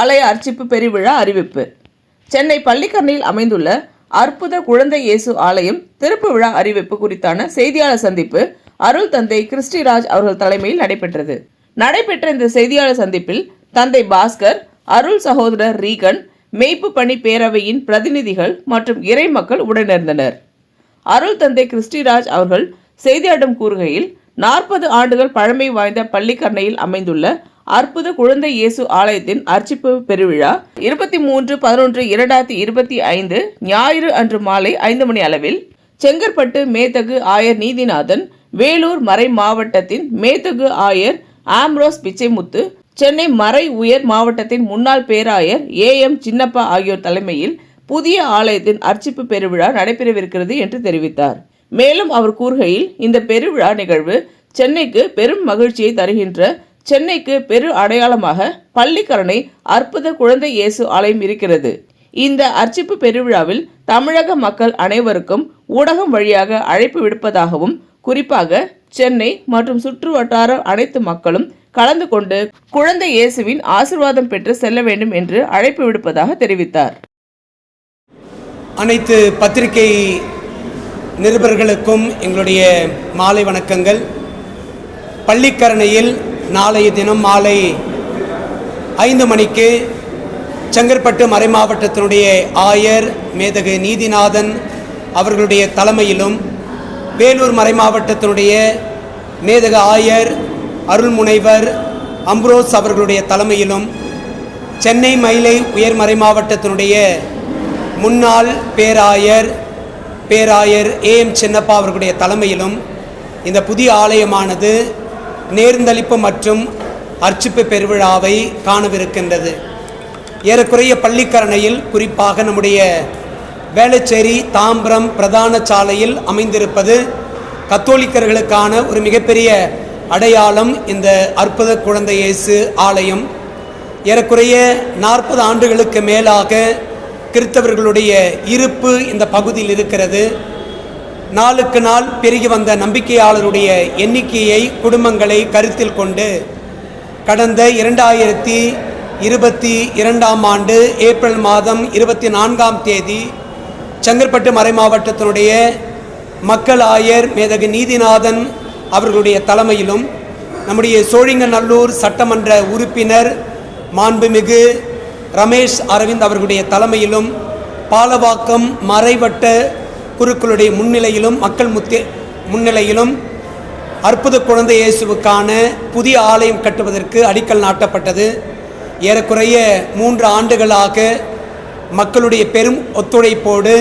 ஆலய அர்ச்சிப்பு பெருவிழா அறிவிப்பு. சென்னை பள்ளிக்கரணையில் அமைந்துள்ள அற்புத குழந்தை இயேசு ஆலயம் திறப்பு விழா அறிவிப்பு குறித்தான செய்தியாளர் சந்திப்பு அருள் தந்தை கிறிஸ்டிராஜ் அவர்கள் தலைமையில் நடைபெற்றது. நடைபெற்ற இந்த செய்தியாளர் சந்திப்பில் தந்தை பாஸ்கர் அருள் சகோதரர் ரீகன் மெய்ப்பு பணி பேரவையின் பிரதிநிதிகள் மற்றும் இறை மக்கள் உடனிருந்தனர். அருள் தந்தை கிறிஸ்டிராஜ் அவர்கள் செய்தியாளரிடம் கூறுகையில் நாற்பது ஆண்டுகள் பழமை வாய்ந்த பள்ளிக்கரணையில் அமைந்துள்ள அற்புத குழந்தை இயேசு ஆலயத்தின் அர்ச்சிப்பு பெருவிழா. இருபத்தி மூன்று பதினொன்று இரண்டாயிரத்தி இருபத்தி ஐந்து ஞாயிறு அன்று மாலை ஐந்து மணி அளவில் செங்கற்பட்டு மேத்தகு ஆயர் நீதிநாதன் வேலூர் மறை மாவட்டத்தின் மேத்தகு ஆயர் ஆம்ரோஸ் பிச்சைமுத்து சென்னை மறை உயர் மாவட்டத்தின் முன்னாள் பேராயர் ஏ எம் சின்னப்பா ஆகியோர் தலைமையில் புதிய ஆலயத்தின் அர்ச்சிப்பு பெருவிழா நடைபெறவிருக்கிறது என்று தெரிவித்தார். மேலும் அவர் கூறுகையில் இந்த பெருவிழா நிகழ்வு சென்னைக்கு பெரும் மகிழ்ச்சியை தருகின்ற சென்னைக்கு பெரு அடையாளமாக பள்ளிக்கரணை அற்புத குழந்தை இயேசு ஆலயம் இருக்கிறது. இந்த அர்ச்சிப்பு பெருவிழாவில் தமிழக மக்கள் அனைவருக்கும் ஊடகம் வழியாக அழைப்பு விடுப்பதாகவும் குறிப்பாக சென்னை மற்றும் சுற்று வட்டார அனைத்து மக்களும் கலந்து கொண்டு குழந்தை இயேசுவின் ஆசிர்வாதம் பெற்று செல்ல வேண்டும் என்று அழைப்பு விடுப்பதாக தெரிவித்தார். அனைத்து பத்திரிகை நிருபர்களுக்கும் எங்களுடைய மாலை வணக்கங்கள். பள்ளிக்கரணையில் நாளைய தினம் மாலை ஐந்து மணிக்கு செங்கற்பட்டு மறைமாவட்டத்தினுடைய ஆயர் மேதகு நீதிநாதன் அவர்களுடைய தலைமையிலும் வேலூர் மறைமாவட்டத்தினுடைய மேதக ஆயர் அருள்முனைவர் அம்ப்ரோஸ் அவர்களுடைய தலைமையிலும் சென்னை மயிலை உயர்மறை மாவட்டத்தினுடைய முன்னாள் பேராயர் பேராயர் ஏ எம் சின்னப்பா அவர்களுடைய தலைமையிலும் இந்த புதிய ஆலயமானது நேர்ந்தளிப்பு மற்றும் அர்ச்சிப்பு பெருவிழாவை காணவிருக்கின்றது. ஏறக்குறைய பள்ளிக்கரணையில் குறிப்பாக நம்முடைய வேளச்சேரி தாம்பரம் பிரதான சாலையில் அமைந்திருப்பது கத்தோலிக்கர்களுக்கான ஒரு மிகப்பெரிய அடையாளம் இந்த அற்புத குழந்தை இயேசு ஆலயம். ஏறக்குறைய நாற்பது ஆண்டுகளுக்கு மேலாக கிறிஸ்தவர்களுடைய இருப்பு இந்த பகுதியில் இருக்கிறது. நாளுக்கு நாள் பெருகி வந்த நம்பிக்கையாளருடைய எண்ணிக்கையை குடும்பங்களை கருத்தில் கொண்டு கடந்த இரண்டாயிரத்தி இருபத்தி இரண்டாம் ஆண்டு ஏப்ரல் மாதம் இருபத்தி நான்காம் தேதி செங்கற்பட்டு மறை மாவட்டத்தினுடைய மக்கள் ஆயர் மேதகு நீதிநாதன் அவர்களுடைய தலைமையிலும் நம்முடைய சோழிங்கநல்லூர் சட்டமன்ற உறுப்பினர் மாண்புமிகு ரமேஷ் அரவிந்த் அவர்களுடைய தலைமையிலும் பாலவாக்கம் மறைவட்ட குருக்களுடைய முன்னிலையிலும் மக்கள் முத்தே முன்னிலையிலும் அற்புத குழந்தை இயேசுவுக்கான புதிய ஆலயம் கட்டுவதற்கு அடிக்கல் நாட்டப்பட்டது. ஏறக்குறைய மூன்று ஆண்டுகளாக மக்களுடைய பெரும் ஒத்துழைப்போடு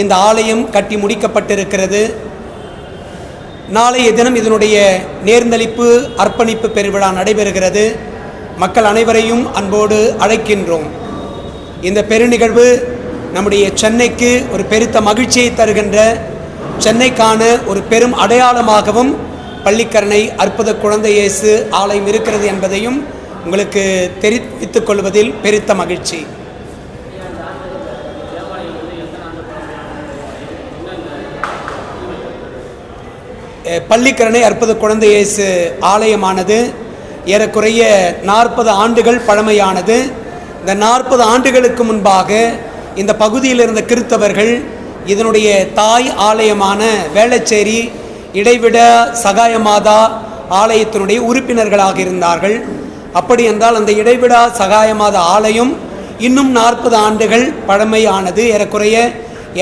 இந்த ஆலயம் கட்டி முடிக்கப்பட்டிருக்கிறது. நாளைய தினம் இதனுடைய நேர்ந்தளிப்பு அர்ப்பணிப்பு பெருவிழா நடைபெறுகிறது. மக்கள் அனைவரையும் அன்போடு அழைக்கின்றோம். இந்த பெருநிகழ்வு நம்முடைய சென்னைக்கு ஒரு பெருத்த மகிழ்ச்சியை தருகின்ற சென்னைக்கான ஒரு பெரும் அடையாளமாகவும் பள்ளிக்கரணை அற்புத குழந்தை இயேசு ஆலயம் இருக்கிறது என்பதையும் உங்களுக்கு தெரிவித்துக் கொள்வதில் பெருத்த மகிழ்ச்சி. பள்ளிக்கரணை அற்புத குழந்தை இயேசு ஆலயமானது ஏறக்குறைய நாற்பது ஆண்டுகள் பழமையானது. இந்த நாற்பது ஆண்டுகளுக்கு முன்பாக இந்த பகுதியில் இருந்த கிறித்தவர்கள் இதனுடைய தாய் ஆலயமான வேளச்சேரி இடைவிட சகாயமாதா ஆலயத்தினுடைய உறுப்பினர்களாக இருந்தார்கள். அப்படி என்றால் அந்த இடைவிடா சகாயமாதா ஆலயம் இன்னும் நாற்பது ஆண்டுகள் பழமையானது. ஏறக்குறைய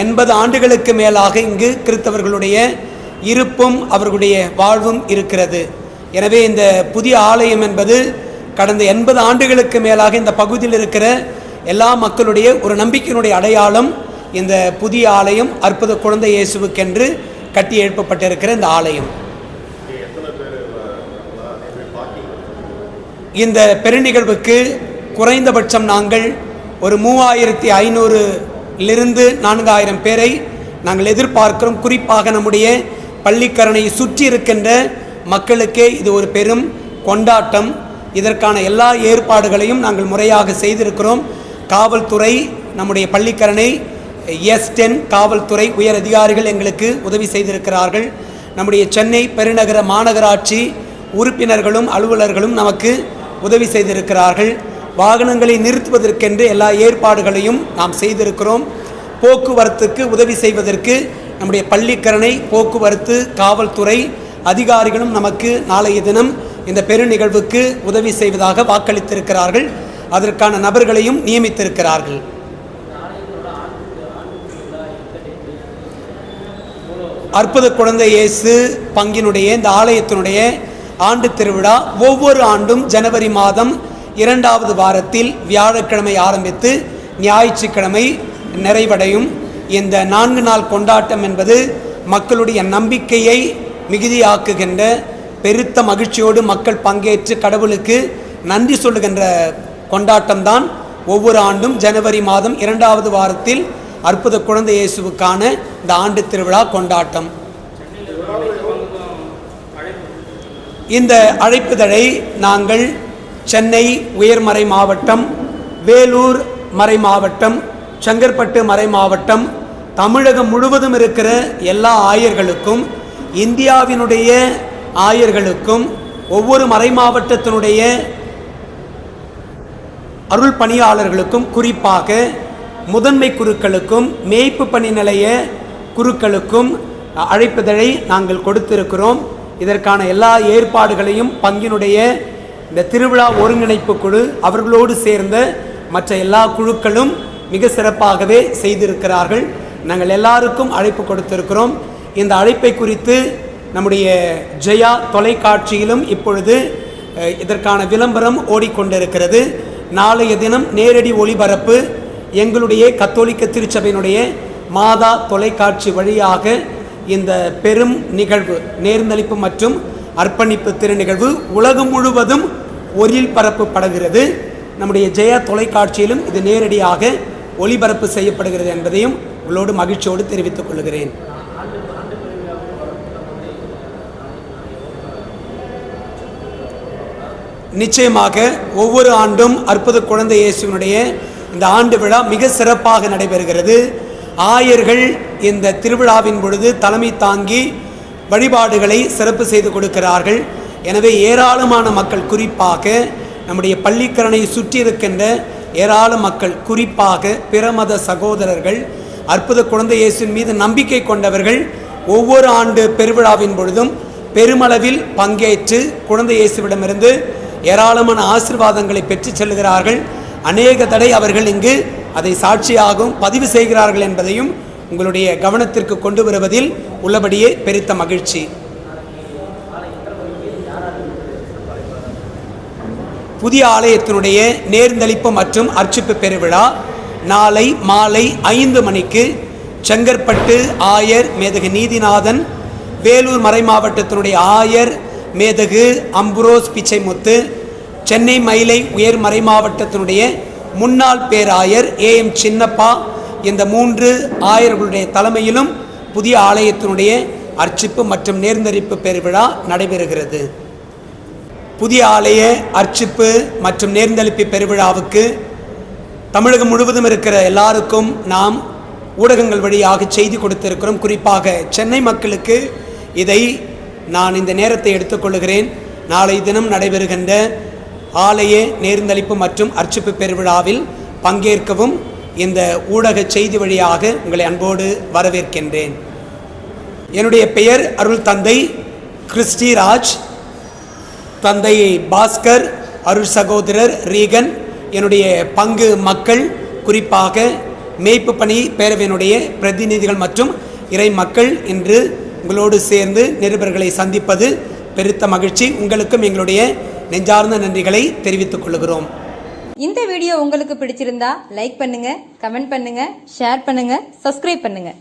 எண்பது ஆண்டுகளுக்கு மேலாக இங்கு கிறித்தவர்களுடைய இருப்பும் அவர்களுடைய வாழ்வும் இருக்கிறது. எனவே இந்த புதிய ஆலயம் என்பது கடந்த எண்பது ஆண்டுகளுக்கு மேலாக இந்த பகுதியில் இருக்கிற எல்லா மக்களுடைய ஒரு நம்பிக்கையினுடைய அடையாளம் இந்த புதிய ஆலயம் அற்புத குழந்தை இயேசுவுக்கென்று கட்டி எழுப்பப்பட்டிருக்கிற இந்த ஆலயம். இந்த பெருநிகழ்வுக்கு குறைந்தபட்சம் நாங்கள் ஒரு மூவாயிரத்தி ஐநூறுலிருந்து நான்காயிரம் பேரை நாங்கள் எதிர்பார்க்கிறோம். குறிப்பாக நம்முடைய பள்ளிக்கரணையை சுற்றி இருக்கின்ற மக்களுக்கே இது ஒரு பெரும் கொண்டாட்டம். இதற்கான எல்லா ஏற்பாடுகளையும் நாங்கள் முறையாக செய்திருக்கிறோம். காவல்துறை நம்முடைய பள்ளிக்கரணை எஸ் டென் காவல்துறை உயர் அதிகாரிகள் எங்களுக்கு உதவி செய்திருக்கிறார்கள். நம்முடைய சென்னை பெருநகர மாநகராட்சி உறுப்பினர்களும் அலுவலர்களும் நமக்கு உதவி செய்திருக்கிறார்கள். வாகனங்களை நிறுத்துவதற்கென்று எல்லா ஏற்பாடுகளையும் நாம் செய்திருக்கிறோம். போக்குவரத்துக்கு உதவி செய்வதற்கு நம்முடைய பள்ளிக்கரணை போக்குவரத்து காவல்துறை அதிகாரிகளும் நமக்கு நாளைய தினம் இந்த பெருநிகழ்வுக்கு உதவி செய்வதாக வாக்களித்திருக்கிறார்கள். அதற்கான நபர்களையும் நியமித்திருக்கிறார்கள். அற்புத குழந்தை இயேசு பங்கினுடைய இந்த ஆலயத்தினுடைய ஆண்டு திருவிழா ஒவ்வொரு ஆண்டும் ஜனவரி மாதம் இரண்டாவது வாரத்தில் வியாழக்கிழமை ஆரம்பித்து ஞாயிற்றுக்கிழமை நிறைவடையும். இந்த நான்கு நாள் கொண்டாட்டம் என்பது மக்களுடைய நம்பிக்கையை மிகுதியாக்குகின்ற பெருத்த மகிழ்ச்சியோடு மக்கள் பங்கேற்று கடவுளுக்கு நன்றி சொல்லுகின்ற கொண்டாட்டம்தான் ஒவ்வொரு ஆண்டும் ஜனவரி மாதம் இரண்டாவது வாரத்தில் அற்புத குழந்தை இயேசுவுக்கான இந்த ஆண்டு திருவிழா கொண்டாட்டம். இந்த அழைப்புதழை நாங்கள் சென்னை உயர்மறை மாவட்டம் வேலூர் மறை மாவட்டம் செங்கற்பட்டு மறை மாவட்டம் தமிழகம் முழுவதும் இருக்கிற எல்லா ஆயர்களுக்கும் இந்தியாவினுடைய ஆயர்களுக்கும் ஒவ்வொரு மறை மாவட்டத்தினுடைய அருள் பணியாளர்களுக்கும் குறிப்பாக முதன்மை குருக்களுக்கும் மேய்ப்பு பணி நிலைய குருக்களுக்கும் அழைப்புதழை நாங்கள் கொடுத்திருக்கிறோம். இதற்கான எல்லா ஏற்பாடுகளையும் பங்கினுடைய இந்த திருவிழா ஒருங்கிணைப்பு குழு அவர்களோடு சேர்ந்த மற்ற எல்லா குழுக்களும் மிக சிறப்பாகவே செய்திருக்கிறார்கள். நாங்கள் எல்லாருக்கும் அழைப்பு கொடுத்திருக்கிறோம். இந்த அழைப்பை குறித்து நம்முடைய ஜெயா தொலைக்காட்சியிலும் இப்பொழுது இதற்கான விளம்பரம் ஓடிக்கொண்டிருக்கிறது. நாளைய தினம் நேரடி ஒளிபரப்பு எங்களுடைய கத்தோலிக்க திருச்சபையினுடைய மாதா தொலைக்காட்சி வழியாக இந்த பெரும் நிகழ்வு நேர்ந்தளிப்பு மற்றும் அர்ப்பணிப்பு திருநிகழ்வு உலகம் முழுவதும் ஒரில் பரப்பப்படுகிறது. நம்முடைய ஜெயா தொலைக்காட்சியிலும் இது நேரடியாக ஒளிபரப்பு செய்யப்படுகிறது என்பதையும் உங்களோடு மகிழ்ச்சியோடு தெரிவித்துக் கொள்கிறேன். நிச்சயமாக ஒவ்வொரு ஆண்டும் அற்புத குழந்தை இயேசுவினுடைய இந்த ஆண்டு விழா மிக சிறப்பாக நடைபெறுகிறது. ஆயர்கள் இந்த திருவிழாவின் பொழுது தலைமை தாங்கி வழிபாடுகளை சிறப்பு செய்து கொடுக்கிறார்கள். எனவே ஏராளமான மக்கள் குறிப்பாக நம்முடைய பள்ளிக்கரணையை சுற்றி இருக்கின்ற ஏராள மக்கள் குறிப்பாக பிரமத சகோதரர்கள் அற்புத குழந்தை இயேசுவின் மீது நம்பிக்கை கொண்டவர்கள் ஒவ்வொரு ஆண்டு பெருவிழாவின் பொழுதும் பெருமளவில் பங்கேற்று குழந்தை இயேசுவிடமிருந்து ஏராளமான ஆசீர்வாதங்களை பெற்று செல்கிறார்கள் அநேக தடை அவர்கள் இங்கு அதை சாட்சியாகவும் பதிவு செய்கிறார்கள் என்பதையும் உங்களுடைய கவனத்திற்கு கொண்டு வருவதில் உள்ளபடியே பெருத்த மகிழ்ச்சி. புதிய ஆலயத்தினுடைய நேர்ந்தளிப்பு மற்றும் அர்ச்சிப்பு பெருவிழா நாளை மாலை ஐந்து மணிக்கு செங்கற்பட்டு ஆயர் மேதகு நீதிநாதன் வேலூர் மறை மாவட்டத்தினுடைய ஆயர் மேதகு அம்புரோஸ் பிச்சைமுத்து சென்னை மயிலை உயர்மறை மாவட்டத்தினுடைய முன்னாள் பேராயர் ஏ எம் சின்னப்பா இந்த மூன்று ஆயர்களுடைய தலைமையிலும் புதிய ஆலயத்தினுடைய அர்ச்சிப்பு மற்றும் நேர்ந்தரிப்பு பெருவிழா நடைபெறுகிறது. புதிய ஆலய அர்ச்சிப்பு மற்றும் நேர்ந்தளிப்பு பெருவிழாவுக்கு தமிழகம் முழுவதும் இருக்கிற எல்லாருக்கும் நாம் ஊடகங்கள் வழியாக செய்தி கொடுத்திருக்கிறோம். குறிப்பாக சென்னை மக்களுக்கு இதை நான் இந்த நேரத்தை எடுத்துக்கொள்கிறேன் நாளை தினம் நடைபெறுகின்ற ஆலய நேர்ந்தளிப்பு மற்றும் அர்ச்சிப்பு பெருவிழாவில் பங்கேற்கவும் இந்த ஊடக செய்தி வழியாக உங்களை அன்போடு வரவேற்கின்றேன். என்னுடைய பெயர் அருள் தந்தை கிறிஸ்டிராஜ். தந்தை பாஸ்கர் அருள் சகோதரர் ரீகன். என்னுடைய பங்கு மக்கள் குறிப்பாக மேய்ப்பு பணி பேரவையினுடைய பிரதிநிதிகள் மற்றும் இறை மக்கள் என்று உங்களோடு சேர்ந்து நிருபர்களை சந்திப்பது பெருத்த மகிழ்ச்சி. உங்களுக்கும் எங்களுடைய நெஞ்சார்ந்த நன்றிகளை தெரிவித்துக் கொள்கிறோம். இந்த வீடியோ உங்களுக்கு பிடிச்சிருந்தா லைக் பண்ணுங்க கமெண்ட் பண்ணுங்க ஷேர் பண்ணுங்க சப்ஸ்கிரைப் பண்ணுங்க.